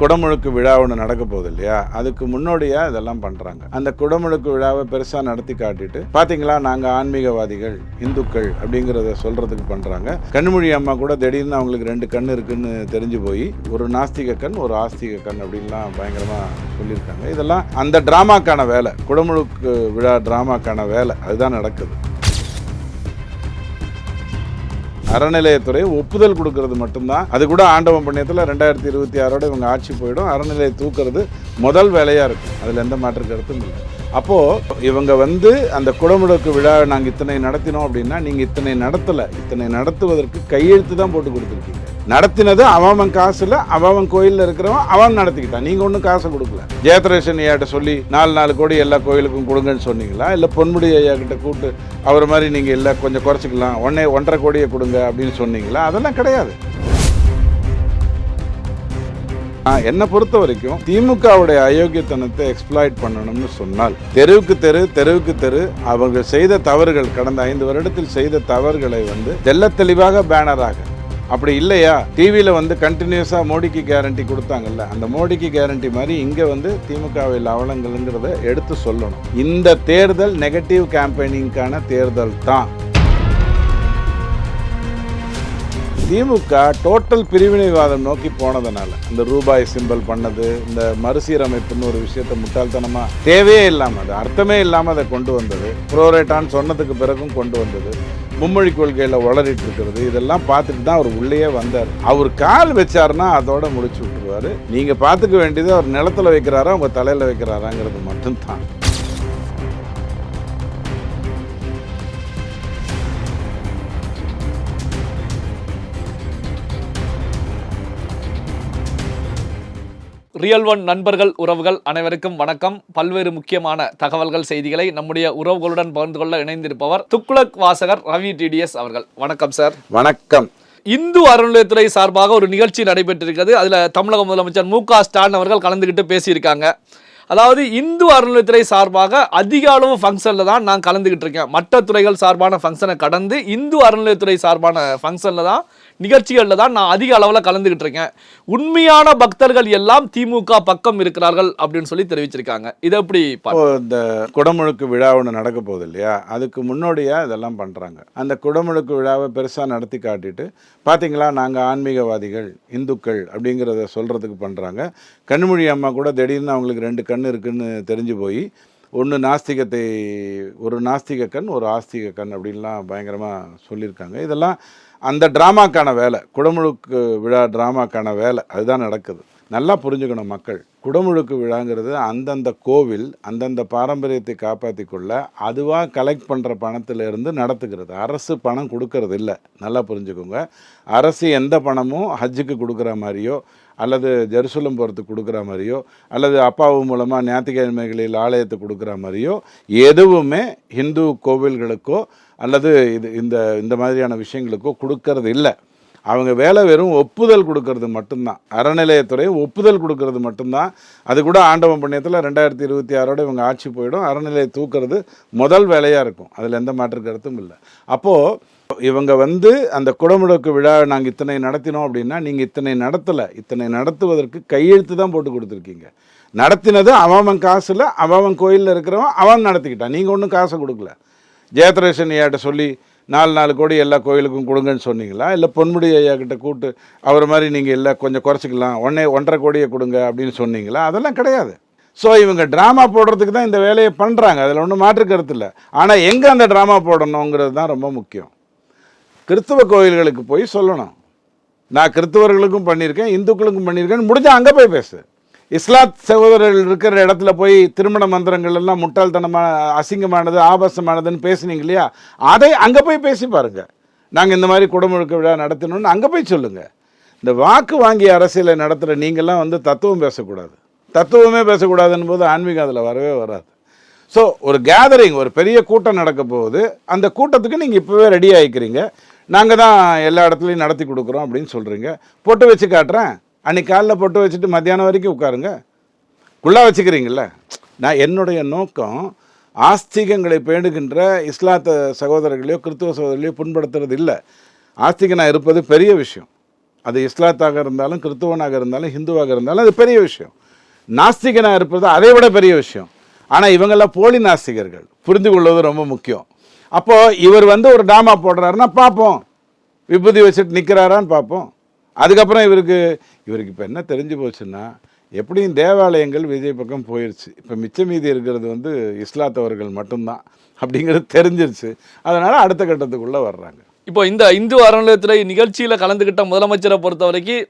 குடமுழுக்கு விழா ஒன்று நடக்க போகுது இல்லையா? அதுக்கு முன்னோடியாக இதெல்லாம் பண்ணுறாங்க அந்த குடமுழுக்கு விழாவை பெருசாக நடத்தி காட்டிட்டு பார்த்தீங்களா நாங்கள் ஆன்மீகவாதிகள் இந்துக்கள் அப்படிங்கிறத சொல்கிறதுக்கு பண்ணுறாங்க கண்மொழி அம்மா கூட திடீர்னு அவங்களுக்கு ரெண்டு கண் இருக்குன்னு தெரிஞ்சு போய் ஒரு நாஸ்திக கண் ஒரு ஆஸ்திக கண் அப்படின்லாம் பயங்கரமாக சொல்லியிருக்காங்க. இதெல்லாம் அந்த ட்ராமாக்கான வேலை. குடமுழுக்கு விழா ட்ராமாக்கான வேலை. அதுதான் நடக்குது. அறநிலையத்துறை ஒப்புதல் கொடுக்கறது மட்டும்தான். அது கூட ஆண்டவம் புண்ணியத்தில் ரெண்டாயிரத்தி இருபத்தி ஆறோட இவங்க ஆட்சி போயிடும். அறநிலையை தூக்குறது முதல் வேலையாக இருக்கும் அதில் எந்த மாற்று கருத்தும் இல்லை. அப்போது இவங்க வந்து அந்த குடமுழுக்கு விழா நாங்கள் இத்தனை நடத்தினோம் அப்படின்னா நீங்கள் இத்தனை நடத்தலை. இத்தனை நடத்துவதற்கு கையெழுத்து தான் போட்டு கொடுத்துருக்கீங்க. நடத்தினது அவன் காசுல அவன் கோயிலில் இருக்கிறவன் அவன் நடத்திக்கிட்டான். நீங்கள் ஒன்றும் காசை கொடுக்கல. ஜெயத்ரேஷன் ஐயாட்ட சொல்லி நாலு நாலு கோடி எல்லா கோயிலுக்கும் கொடுங்கன்னு சொன்னீங்களா? இல்லை பொன்முடி ஐயா கிட்ட கூப்பிட்டு அவர் மாதிரி நீங்கள் இல்லை கொஞ்சம் குறைச்சிக்கலாம். ஒன்னே ஒன்றரை கோடியை கொடுங்க அப்படின்னு சொன்னீங்களா? அதெல்லாம் கிடையாது. என்னை பொறுத்த வரைக்கும் திமுகவுடைய அயோக்கியத்தனத்தை எக்ஸ்ப்ளாய்ட் பண்ணணும்னு சொன்னால் தெருவுக்கு தெரு தெருவுக்கு தெரு அவர்கள் செய்த தவறுகள் கடந்த ஐந்து வருடத்தில் செய்த தவறுகளை வந்து தெல்ல தெளிவாக பேனராக அப்படி இல்லையா? டிவியில் வந்து கண்டினியூஸாக மோடிக்கு கேரண்டி கொடுத்தாங்கல்ல அந்த மோடிக்கு கேரண்டி மாதிரி இங்கே வந்து திமுகவில் அவலங்கள்ங்கிறத எடுத்து சொல்லணும். இந்த தேர்தல் நெகட்டிவ் கேம்பெயினிங்கான தேர்தல் தான். திமுக டோட்டல் பிரிவினைவாதம் நோக்கி போனதுனால இந்த ரூபாய் சிம்பல் பண்ணது இந்த மறுசீரமைப்புன்னு ஒரு விஷயத்தை முட்டாள்தனமாக தேவையே இல்லாமல் அது அர்த்தமே இல்லாமல் அதை கொண்டு வந்தது. ப்ரோரேட்டான்னு சொன்னதுக்கு பிறகும் கொண்டு வந்தது. மும்மொழி கொள்கையில் உளறிட்டு இருக்கிறது. இதெல்லாம் பார்த்துட்டு தான் அவர் உள்ளேயே வந்தார். அவர் கால் வச்சாருன்னா அதோட முடிச்சு விட்டுருவாரு. நீங்கள் பார்த்துக்க வேண்டியது அவர் நிலத்துல வைக்கிறாரா உங்கள் தலையில் வைக்கிறாராங்கிறது மட்டும்தான். ரியல் ஒன் நண்பர்கள் உறவுகள் அனைவருக்கும் வணக்கம். பல்வேறு முக்கியமான தகவல்கள் செய்திகளை நம்முடைய உறவுகளுடன் பகிர்ந்து கொள்ள இணைந்திருப்பவர் துக்ளக் வாசகர் ரவி டிடிஎஸ் அவர்கள். வணக்கம் சார். வணக்கம். இந்து அறநிலையத்துறை சார்பாக ஒரு நிகழ்ச்சி நடைபெற்றிருக்கிறது. அதில் தமிழக முதலமைச்சர் மு க ஸ்டாலின் அவர்கள் கலந்துக்கிட்டு பேசியிருக்காங்க. அதாவது இந்து அறநிலையத்துறை சார்பாக அதிக அளவு ஃபங்க்ஷனில் தான் நான் கலந்துக்கிட்டு இருக்கேன். மற்ற துறைகள் சார்பான ஃபங்க்ஷனை கடந்து இந்து அறநிலையத்துறை சார்பான ஃபங்க்ஷனில் தான் நிகழ்ச்சிகளில் தான் நான் அதிக அளவில் கலந்துக்கிட்டு இருக்கேன். உண்மையான பக்தர்கள் எல்லாம் திமுக பக்கம் இருக்கிறார்கள் அப்படின்னு சொல்லி தெரிவிச்சிருக்காங்க. இதை எப்படி இந்த குடமுழுக்கு விழா ஒன்று நடக்க போகுது இல்லையா? அதுக்கு முன்னோடியாக இதெல்லாம் பண்ணுறாங்க அந்த குடமுழுக்கு விழாவை பெருசாக நடத்தி காட்டிட்டு பார்த்தீங்களா நாங்கள் ஆன்மீகவாதிகள் இந்துக்கள் அப்படிங்கிறத சொல்கிறதுக்கு பண்ணுறாங்க கண்மொழி அம்மா கூட திடீர்னு அவங்களுக்கு ரெண்டு கண் இருக்குன்னு தெரிஞ்சு போய் ஒன்று நாஸ்திகத்தை ஒரு நாஸ்திக கண் ஒரு ஆஸ்திக கண் அப்படின்லாம் பயங்கரமாக சொல்லியிருக்காங்க. இதெல்லாம் அந்த ட்ராமாக்கான வேலை குடமுழுக்கு விழா ட்ராமாக்கான வேலை அதுதான் நடக்குது. நல்லா புரிஞ்சுக்கணும் மக்கள். குடமுழுக்கு விழாங்கிறது அந்தந்த கோவில் அந்தந்த பாரம்பரியத்தை காப்பாற்றி கொள்ள அதுவாக கலெக்ட் பண்ணுற பணத்திலிருந்து நடத்துகிறது. அரசு பணம் கொடுக்கறது இல்லை நல்லா புரிஞ்சுக்கோங்க. அரசு எந்த பணமும் ஹஜ்ஜுக்கு கொடுக்குற மாதிரியோ அல்லது ஜெருசலம் போகிறதுக்கு கொடுக்குற மாதிரியோ அல்லது அப்பாவு மூலமாக ஞாயிற்றுக்கிழமைகளில் ஆலயத்துக்கு கொடுக்குற மாதிரியோ எதுவுமே ஹிந்து கோவில்களுக்கோ அல்லது இது இந்த இந்த மாதிரியான விஷயங்களுக்கோ கொடுக்கறது இல்லை அவங்க வேலை வெறும் ஒப்புதல் கொடுக்கறது மட்டும்தான். அறநிலையத்துறை ஒப்புதல் கொடுக்கறது மட்டும்தான். அது கூட ஆண்டவன் புண்ணியத்தில் ரெண்டாயிரத்தி இருபத்தி ஆறோட இவங்க ஆட்சி போயிடும். அறநிலையை தூக்கிறது முதல் வேலையாக இருக்கும். அதில் எந்த மாற்று கருத்தும் இல்லை. அப்போது இவங்க வந்து அந்த குடமுழுக்கு விழா நாங்கள் இத்தனை நடத்தினோம் அப்படின்னா நீங்கள் இத்தனை நடத்தலை. இத்தனை நடத்துவதற்கு கையெழுத்து தான் போட்டு கொடுத்துருக்கீங்க. நடத்தினது அவன் காசில் அவன் கோயிலில் இருக்கிறவன் அவன் நடத்திக்கிட்டான். நீங்கள் ஒன்றும் காசை கொடுக்கல. ஜெயத்ரேஷன் ஐயாட்ட சொல்லி நாலு நாலு கோடி எல்லா கோயிலுக்கும் கொடுங்கன்னு சொன்னீங்களா? இல்லை பொன்முடி ஐயா கிட்ட கூப்பிட்டு அவர் மாதிரி நீங்கள் இல்லை கொஞ்சம் குறைச்சிக்கலாம் ஒன்னே ஒன்றரை கோடியை கொடுங்க அப்படின்னு சொன்னீங்களா? அதெல்லாம் கிடையாது. ஸோ இவங்க ட்ராமா போடுறதுக்கு தான் இந்த வேலையை பண்ணுறாங்க அதில் ஒன்றும் மாற்று கருத்து இல்லை. ஆனால் எங்கே அந்த ட்ராமா போடணுங்கிறது தான் ரொம்ப முக்கியம். கிறிஸ்துவ கோயில்களுக்கு போய் சொல்லணும். நான் கிறிஸ்தவர்களுக்கும் பண்ணியிருக்கேன் இந்துக்களுக்கும் பண்ணியிருக்கேன்னு முடிஞ்சால் அங்கே போய் பேசு. இஸ்லாத் சகோதரர்கள் இருக்கிற இடத்துல போய் திருமண மந்திரங்கள் எல்லாம் முட்டாள்தனமான அசிங்கமானது ஆபாசமானதுன்னு பேசுனீங்க இல்லையா? அதை அங்கே போய் பேசி பாருங்கள் நாங்கள் இந்த மாதிரி குடமுழுக்க விழா நடத்தணும்னு அங்கே போய் சொல்லுங்கள் இந்த வாக்கு வாங்கி அரசியலை நடத்துகிற நீங்கள்லாம் வந்து தத்துவம் பேசக்கூடாது. தத்துவமே பேசக்கூடாதுன்னு போது ஆன்மீகம் அதில் வரவே வராது. ஸோ ஒரு கேதரிங் ஒரு பெரிய கூட்டம் நடக்க போகுது. அந்த கூட்டத்துக்கு நீங்கள் இப்போவே ரெடி ஆகிக்கிறீங்க நாங்கள் தான் எல்லா இடத்துலையும் நடத்தி கொடுக்குறோம் அப்படின்னு சொல்கிறீங்க பொட்டு வச்சு காட்டுறேன். அன்னைக்கு காலைல பொட்டு வச்சுட்டு மத்தியானம் வரைக்கும் உட்காருங்க. குள்ளா வச்சுக்கிறீங்கள நான் என்னுடைய நோக்கம் ஆஸ்திகங்களை பேணுகின்ற இஸ்லாத்த சகோதரர்களையோ கிறிஸ்துவ சகோதரர்களையோ புண்படுத்துறது இல்லை. ஆஸ்திகனாக இருப்பது பெரிய விஷயம். அது இஸ்லாத்தாக இருந்தாலும் கிறிஸ்துவனாக இருந்தாலும் ஹிந்துவாக இருந்தாலும் அது பெரிய விஷயம். நாஸ்திகனாக இருப்பது அதை விட பெரிய விஷயம். ஆனால் இவங்கெல்லாம் போலி நாஸ்திகர்கள். புரிந்து கொள்வது ரொம்ப முக்கியம். அப்போது இவர் வந்து ஒரு டாமா போடுறாருன்னா பார்ப்போம். விபூதி வச்சுட்டு நிற்கிறாரான்னு பார்ப்போம். அதுக்கப்புறம் இவருக்கு இவருக்கு இப்போ என்ன தெரிஞ்சு போச்சுன்னா எப்படியும் தேவாலயங்கள் விஜய் பக்கம் போயிடுச்சு இப்போ மிச்ச மீதி இருக்கிறது வந்து இஸ்லாத்தவர்கள் மட்டும்தான் அப்படிங்கிறது தெரிஞ்சிருச்சு. அதனால் அடுத்த கட்டத்துக்குள்ளே வர்றாங்க. இப்போ இந்த இந்து அறநிலையத்தில் நிகழ்ச்சியில் கலந்துக்கிட்ட முதலமைச்சரை பொறுத்த வரைக்கும்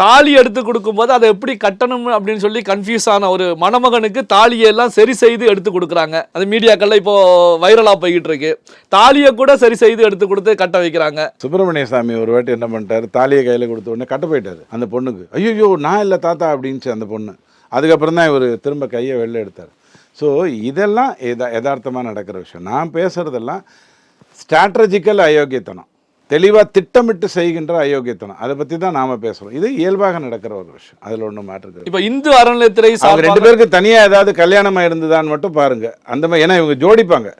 தாலி எடுத்து கொடுக்கும்போது அதை எப்படி கட்டணும் அப்படின்னு சொல்லி கன்ஃபியூஸ் ஆன ஒரு மணமகனுக்கு தாலியை எல்லாம் சரி செய்து எடுத்து கொடுக்குறாங்க. அது மீடியாக்கள்ல இப்போ வைரலாக போய்கிட்டு இருக்கு. தாலியை கூட சரி செய்து எடுத்து கொடுத்து கட்ட வைக்கிறாங்க. சுப்பிரமணிய சாமி ஒரு வாட்டி என்ன பண்ணிட்டாரு? தாலியை கையில் கொடுத்த உடனே கட்ட போயிட்டாரு அந்த பொண்ணுக்கு. ஐயோ நான் இல்லை தாத்தா அப்படின்ச்சு அந்த பொண்ணு. அதுக்கப்புறம் தான் இவர் திரும்ப கையை வெளில எடுத்தார். ஸோ இதெல்லாம் எதா யதார்த்தமாக நடக்கிற விஷயம். நான் பேசுகிறதெல்லாம் ஸ்ட்ராட்டஜிக்கல் அயோக்கியத்தனம். தெளிவாக திட்டமிட்டு செய்கின்ற அயோக்கியத்தனம். அதை பற்றி தான் நாம் பேசுகிறோம் இது இயல்பாக நடக்கிற ஒரு விஷயம். அதில் ஒன்றும் மாற்றுக்கிறது இப்போ இந்து அறநிலையத்துறை ரெண்டு பேருக்கு தனியாக ஏதாவது கல்யாணம் இருந்ததான்னு மட்டும் பாருங்க. அந்த மாதிரி ஏன்னா இவங்க ஜோடிப்பாங்க.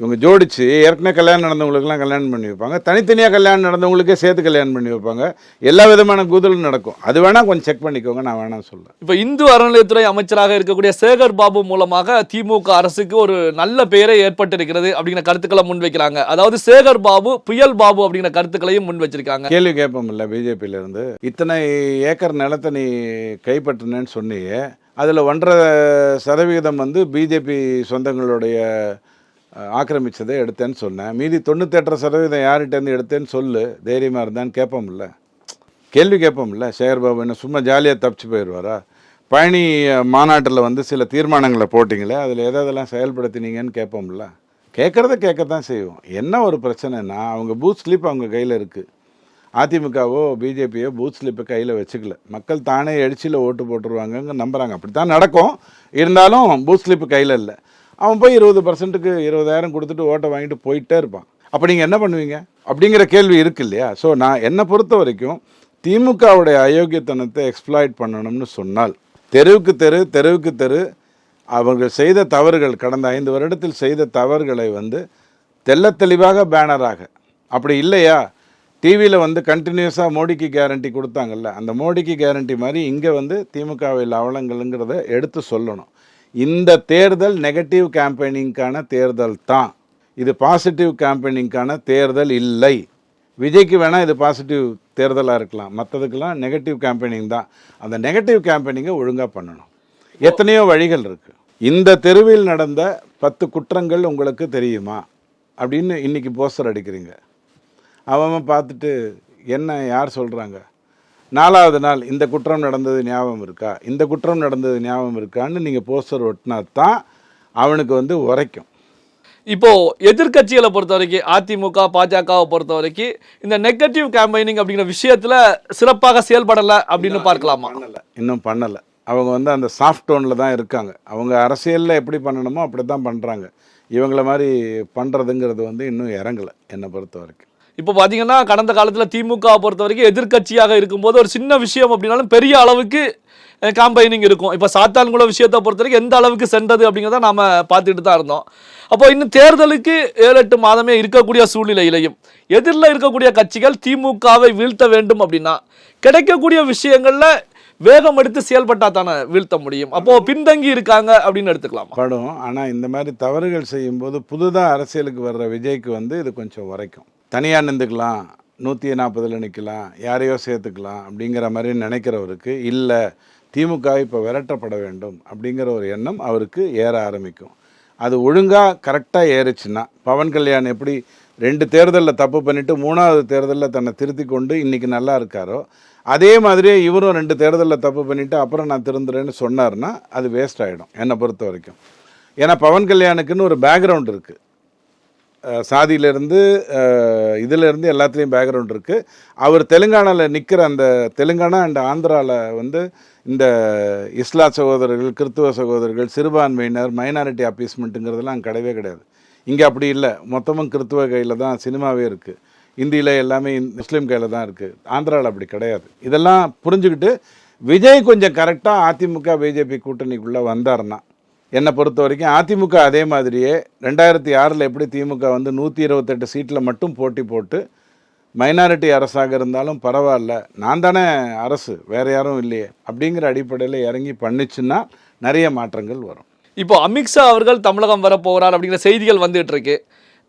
இவங்க ஜோடிச்சு ஏற்கனவே கல்யாணம் நடந்தவங்களுக்குலாம் கல்யாணம் பண்ணி வைப்பாங்க. தனித்தனியாக கல்யாணம் நடந்தவங்களுக்கே சேர்த்து கல்யாணம் பண்ணி வைப்பாங்க. எல்லா விதமான கூதலும் நடக்கும். அது வேணால் கொஞ்சம் செக் பண்ணிக்கோங்க நான் வேணாம் சொல்ல இப்போ இந்து அறநிலையத்துறை அமைச்சராக இருக்கக்கூடிய சேகர் பாபு மூலமாக திமுக அரசுக்கு ஒரு நல்ல பெயரை ஏற்பட்டிருக்கிறது அப்படிங்கிற கருத்துக்களை முன்வைக்கிறாங்க. அதாவது சேகர் பாபு புயல் பாபு அப்படிங்கிற கருத்துக்களையும் முன் வச்சிருக்காங்க கேள்வி கேட்போம்ல பிஜேபியில இருந்து. இத்தனை ஏக்கர் நிலத்தை நீ கைப்பற்றினேன்னு சொன்னியே அதில் ஒன்றரை சதவிகிதம் வந்து பிஜேபி சொந்தங்களுடைய ஆக்கிரமித்ததை ஆக்கிரமிச்சதை எடுத்தேன்னு சொன்னேன். மீதி தொண்ணூத்தெட்டரை சதவீதம் யார்கிட்டேருந்து எடுத்தேன்னு சொல்லு. தைரியமாக இருந்தான்னு கேட்போம்ல கேள்வி கேட்போம்ல சேகர்பாபு என்ன சும்மா ஜாலியாக தப்பிச்சு போயிடுவாரா பழனி மாநாட்டில் வந்து சில தீர்மானங்களை போட்டிங்களே அதில் எதாவதெல்லாம் செயல்படுத்தினீங்கன்னு கேட்போம்ல கேட்குறத கேட்கத்தான் செய்வோம். என்ன ஒரு பிரச்சனைனா அவங்க பூத் ஸ்லிப் அவங்க கையில் இருக்குது அதிமுகவோ பிஜேபியோ பூத் ஸ்லிப்பை கையில் வச்சுக்கல. மக்கள் தானே எழுச்சியில் ஓட்டு போட்டுருவாங்கங்க நம்புகிறாங்க அப்படி தான் நடக்கும். இருந்தாலும் பூத் ஸ்லிப்பு கையில் இல்லை. அவன் போய் இருபது பர்சன்ட்டுக்கு இருபதாயிரம் கொடுத்துட்டு ஓட்டை வாங்கிட்டு போயிட்டே இருப்பான். அப்போ நீங்கள் என்ன பண்ணுவீங்க? அப்படிங்கிற கேள்வி இருக்கு இல்லையா? ஸோ நான் என்னை பொறுத்த வரைக்கும் திமுகவுடைய அயோக்கியத்தனத்தை எக்ஸ்ப்ளாய்ட் பண்ணணும்னு சொன்னால் தெருவுக்கு தெரு தெருவுக்கு தெரு அவர்கள் செய்த தவறுகள் கடந்த ஐந்து வருடத்தில் செய்த தவறுகளை வந்து தெல்ல தெளிவாக பேனராக. அப்படி இல்லையா? டிவியில் வந்து கண்டினியூஸாக மோடிக்கு கேரண்டி கொடுத்தாங்கல்ல அந்த மோடிக்கு கேரண்டி மாதிரி இங்கே வந்து திமுகவில் அவலங்கள்ங்கிறத எடுத்து சொல்லணும். இந்த தேர்தல் நெகட்டிவ் கேம்பெயினிங்கான தேர்தல் தான். இது பாசிட்டிவ் கேம்பெயினிங்கான தேர்தல் இல்லை. விஜய்க்கு வேணால் இது பாசிட்டிவ் தேர்தலாக இருக்கலாம். மற்றதுக்கெல்லாம் நெகட்டிவ் கேம்பெயினிங் தான். அந்த நெகட்டிவ் கேம்பெயினிங்கை ஒழுங்காக பண்ணணும். எத்தனையோ வழிகள் இருக்குது இந்த தெருவில் நடந்த பத்து குற்றங்கள் உங்களுக்கு தெரியுமா? அப்படின்னு இன்றைக்கி போஸ்டர் அடிக்கிறீங்க. அவன் பார்த்துட்டு என்ன யார் சொல்கிறாங்க நாலாவது நாள் இந்த குற்றம் நடந்தது ஞாபகம் இருக்கா? இந்த குற்றம் நடந்தது ஞாபகம் இருக்கான்னு நீங்கள் போஸ்டர் ஒட்டினா தான் அவனுக்கு வந்து உரைக்கும். இப்போ எதிர்க்கட்சிகளை பொறுத்த வரைக்கும் அதிமுக பாஜகவை பொறுத்த வரைக்கும் இந்த நெகட்டிவ் கேம்பெயினிங் அப்படிங்கிற விஷயத்துல சிறப்பாக செயல்படல அப்படின்னு பார்க்கலாமா? பண்ணலை. இன்னும் பண்ணலை. அவங்க வந்து அந்த சாஃப்ட் டோனில் தான் இருக்காங்க. அவங்க அரசியலில் எப்படி பண்ணணுமோ அப்படி தான் பண்ணுறாங்க இவங்கள மாதிரி பண்ணுறதுங்கிறது வந்து இன்னும் இறங்கலை என்னை பொறுத்த வரைக்கும் இப்போ பார்த்தீங்கன்னா கடந்த காலத்தில் திமுக பொறுத்த வரைக்கும் எதிர்க்கட்சியாக இருக்கும்போது ஒரு சின்ன விஷயம் அப்படின்னாலும் பெரிய அளவுக்கு காம்பைனிங் இருக்கும். இப்போ சாத்தான்குள விஷயத்தை பொறுத்த வரைக்கும் எந்த அளவுக்கு சென்றது அப்படிங்கிறத நாம் பார்த்துட்டு தான் இருந்தோம். அப்போ இன்னும் தேர்தலுக்கு ஏழு எட்டு மாதமே இருக்கக்கூடிய சூழ்நிலையிலையும் எதிரில் இருக்கக்கூடிய கட்சிகள் திமுகவை வீழ்த்த வேண்டும் அப்படின்னா கிடைக்கக்கூடிய விஷயங்களில் வேகம் எடுத்து செயல்பட்டா தானே வீழ்த்த முடியும். அப்போ பின்தங்கி இருக்காங்க அப்படின்னு எடுத்துக்கலாம்? படம். ஆனால் இந்த மாதிரி தவறுகள் செய்யும்போது புதுதாக அரசியலுக்கு வர்ற விஜய்க்கு வந்து இது கொஞ்சம் உரைக்கும். தனியாக நின்றுக்கலாம் நூற்றி நாற்பதில் நிற்கலாம் யாரையோ சேர்த்துக்கலாம் அப்படிங்கிற மாதிரி நினைக்கிறவருக்கு இல்லை திமுக இப்போ விரட்டப்பட வேண்டும் அப்படிங்கிற ஒரு எண்ணம் அவருக்கு ஏற ஆரம்பிக்கும். அது ஒழுங்காக கரெக்டாக ஏறிச்சுன்னா பவன் கல்யாண் எப்படி ரெண்டு தேர்தலில் தப்பு பண்ணிவிட்டு மூணாவது தேர்தலில் தன்னை திருத்தி கொண்டு இன்றைக்கி நல்லா இருக்காரோ அதே மாதிரியே இவரும் ரெண்டு தேர்தலில் தப்பு பண்ணிவிட்டு அப்புறம் நான் திருந்துறேன்னு சொன்னார்னா அது வேஸ்ட் ஆகிடும் என்னை பொறுத்த வரைக்கும். ஏன்னா பவன் கல்யாணுக்குன்னு ஒரு பேக்ரவுண்ட் இருக்குது சாதியிலேருந்து இதிலேருந்து எல்லாத்துலேயும் பேக்ரவுண்ட் இருக்குது அவர் தெலுங்கானாவில் நிற்கிற அந்த தெலுங்கானா அண்ட் ஆந்திராவில் வந்து இந்த இஸ்லா சகோதரர்கள் கிறித்துவ சகோதரர்கள் சிறுபான்மையினர் மைனாரிட்டி அப்பீஸ்மெண்ட்டுங்கிறதெல்லாம் கிடையவே கிடையாது. இங்கே அப்படி இல்லை. மொத்தமும் கிறித்துவ கையில் தான் சினிமாவே இருக்குது இந்தியில் எல்லாமே இந்~ முஸ்லீம் கையில் தான் இருக்குது ஆந்திராவில் அப்படி கிடையாது. இதெல்லாம் புரிஞ்சுக்கிட்டு விஜய் கொஞ்சம் கரெக்டாக அதிமுக பிஜேபி கூட்டணிக்குள்ளே வந்தாருன்னா என்னை பொறுத்த வரைக்கும் அதிமுக அதே மாதிரியே ரெண்டாயிரத்தி ஆறில் எப்படி திமுக வந்து நூற்றி இருபத்தெட்டு சீட்டில் மட்டும் போட்டி போட்டு மைனாரிட்டி அரசாக இருந்தாலும் பரவாயில்ல நான் தானே அரசு வேற யாரும் இல்லையே அப்படிங்கிற அடிப்படையில் இறங்கி பண்ணிச்சுன்னா நிறைய மாற்றங்கள் வரும். இப்போ அமித்ஷா அவர்கள் தமிழகம் வர போகிறார் அப்படிங்கிற செய்திகள் வந்துட்டு இருக்கு.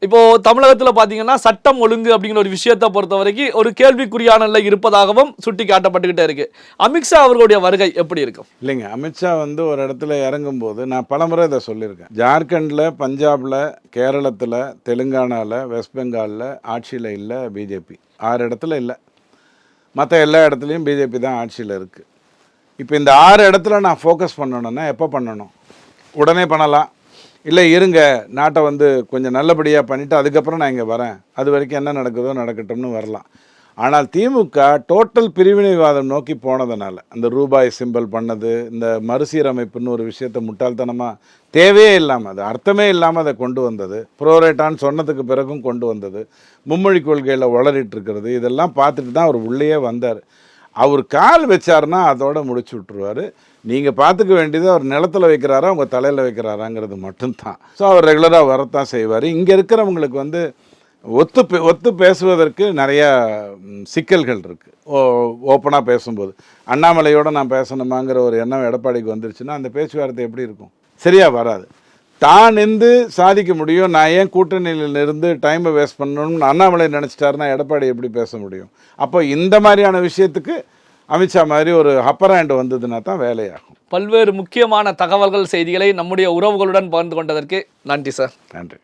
இப்போ தமிழகத்தில் பார்த்தீங்கன்னா சட்டம் ஒழுங்கு அப்படிங்கிற ஒரு விஷயத்தை பொறுத்த வரைக்கும் ஒரு கேள்விக்குறியான நிலை இருப்பதாகவும் சுட்டி காட்டப்பட்டுக்கிட்டே இருக்கு. அமித்ஷா அவர்களுடைய வருகை எப்படி இருக்கும்? இல்லைங்க அமித்ஷா வந்து ஒரு இடத்துல இறங்கும்போது நான் பலமுறை இதை சொல்லியிருக்கேன். ஜார்க்கண்டில் பஞ்சாபில் கேரளத்தில் தெலுங்கானாவில் வெஸ்ட் பெங்காலில் ஆட்சியில் இல்லை பிஜேபி. ஆறு இடத்துல இல்லை. மற்ற எல்லா இடத்துலையும் பிஜேபி தான் ஆட்சியில் இருக்குது இப்போ இந்த ஆறு இடத்துல நான் ஃபோக்கஸ் பண்ணணும்னா எப்போ பண்ணணும்? உடனே பண்ணலாம். இல்லை இருங்க நாட்டை வந்து கொஞ்சம் நல்லபடியாக பண்ணிவிட்டு அதுக்கப்புறம் நான் இங்கே வரேன். அது வரைக்கும் என்ன நடக்குதோ நடக்கட்டும்னு வரலாம். ஆனால் திமுக டோட்டல் பிரிவினைவாதம் நோக்கி போனதுனால அந்த ரூபாய் சிம்பிள் பண்ணது இந்த மறுசீரமைப்புன்னு ஒரு விஷயத்தை முட்டாள்தனமாக தேவையே இல்லாமல் அது அர்த்தமே இல்லாமல் அதை கொண்டு வந்தது. ப்ரோரேட்டான்னு சொன்னதுக்கு பிறகும் கொண்டு வந்தது. மும்மொழி கொள்கையில் உளறிட்டு இருக்கிறது. இதெல்லாம் பார்த்துட்டு தான் அவர் உள்ளேயே வந்தார். அவர் கால் வச்சாருன்னா அதோட முடிச்சு விட்ருவாரு நீங்கள் பார்த்துக்க வேண்டியது அவர் நிலத்துல வைக்கிறாரா உங்கள் தலையில் வைக்கிறாராங்கிறது மட்டும்தான். ஸோ அவர் ரெகுலராக வரத்தான் செய்வார். இங்கே இருக்கிறவங்களுக்கு வந்து ஒத்து பே- ஒத்து பேசுவதற்கு நிறையா சிக்கல்கள் இருக்குது ஓ ஓப்பனாக பேசும்போது. அண்ணாமலையோட நான் பேசணுமாங்கிற ஒரு எண்ணம் எடப்பாடிக்கு வந்துருச்சுன்னா அந்த பேச்சுவார்த்தை எப்படி இருக்கும்? சரியாக வராது. தான் நின்று சாதிக்க முடியும். நான் ஏன் கூட்டணியில் இருந்து டைமை வேஸ்ட் பண்ணணும்னு அண்ணாமலை நினச்சிட்டாருன்னா எடப்பாடி எப்படி பேச முடியும்? அப்போ இந்த மாதிரியான விஷயத்துக்கு அமித்ஷா மாதிரி ஒரு அப்பர் ஹேண்ட் வந்ததுன்னா தான் வேலையாகும். பல்வேறு முக்கியமான தகவல்கள் செய்திகளை நம்முடைய உறவுகளுடன் பகிர்ந்து கொண்டதற்கு நன்றி சார். நன்றி.